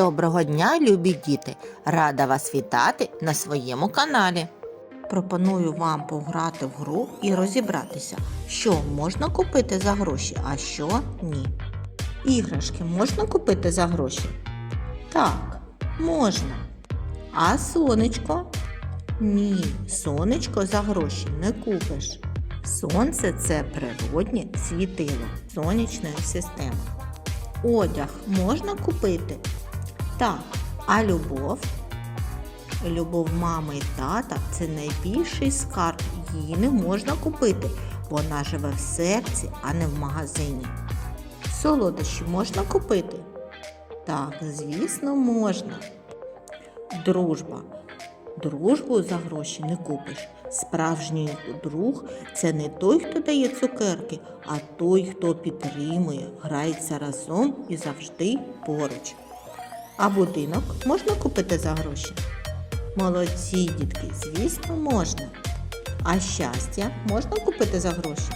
Доброго дня, любі діти! Рада вас вітати на своєму каналі. Пропоную вам пограти в гру і розібратися, що можна купити за гроші, а що ні. Іграшки можна купити за гроші? Так, можна. А сонечко? Ні, сонечко за гроші не купиш. Сонце це природнє світило сонячної системи. Одяг можна купити? Так, а любов? Любов мами і тата це найбільший скарб. Її не можна купити. Вона живе в серці, а не в магазині. Солодощі можна купити? Так, звісно, можна. Дружба. Дружбу за гроші не купиш. Справжній друг це не той, хто дає цукерки, а той, хто підтримує, грається разом і завжди поруч. А будинок можна купити за гроші? Молодці, дітки, звісно, можна. А щастя можна купити за гроші?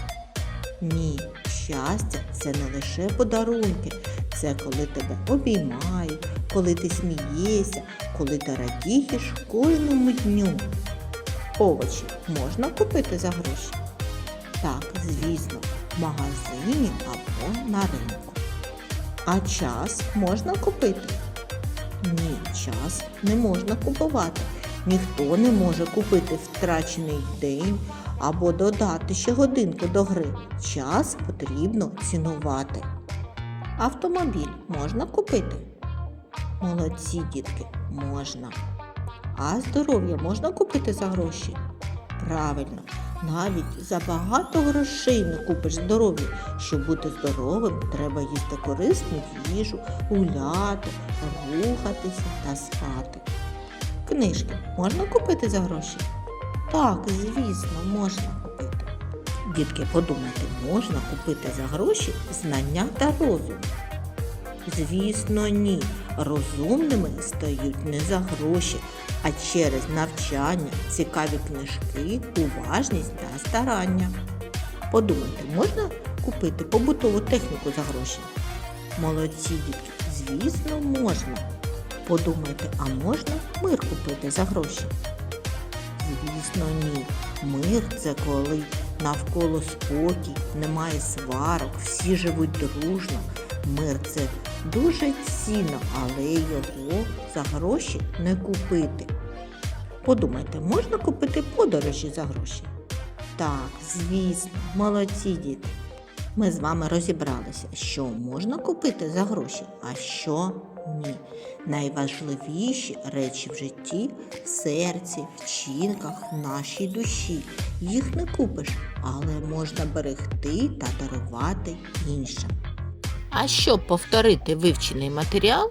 Ні, щастя це не лише подарунки, це коли тебе обіймають, коли ти смієшся, коли ти радієш кожному дню. Овочі можна купити за гроші? Так, звісно, в магазині або на ринку. А час можна купити? Ні, час не можна купувати. Ніхто не може купити втрачений день або додати ще годинку до гри. Час потрібно цінувати. Автомобіль можна купити? Молодці, дітки, можна. А здоров'я можна купити за гроші? Правильно, навіть за багато грошей не купиш здоров'я. Щоб бути здоровим, треба їсти корисну їжу, гуляти, рухатися та спати. Книжки можна купити за гроші? Так, звісно, можна купити. Дітки, подумайте, можна купити за гроші знання та розум? Звісно, ні. Розумними стають не за гроші, а через навчання, цікаві книжки, уважність та старання. Подумайте, можна купити побутову техніку за гроші? Молодці дітки, звісно, можна. Подумайте, а можна мир купити за гроші? Звісно, ні. Мир це коли навколо спокій, немає сварок, всі живуть дружно. Мир це дуже цінно, але його за гроші не купити. Подумайте, можна купити подорожі за гроші? Так, звісно, молодці діти. Ми з вами розібралися, що можна купити за гроші, а що ні. Найважливіші речі в житті в серці, вчинках, нашій душі. Їх не купиш, але можна берегти та дарувати іншим. А щоб повторити вивчений матеріал,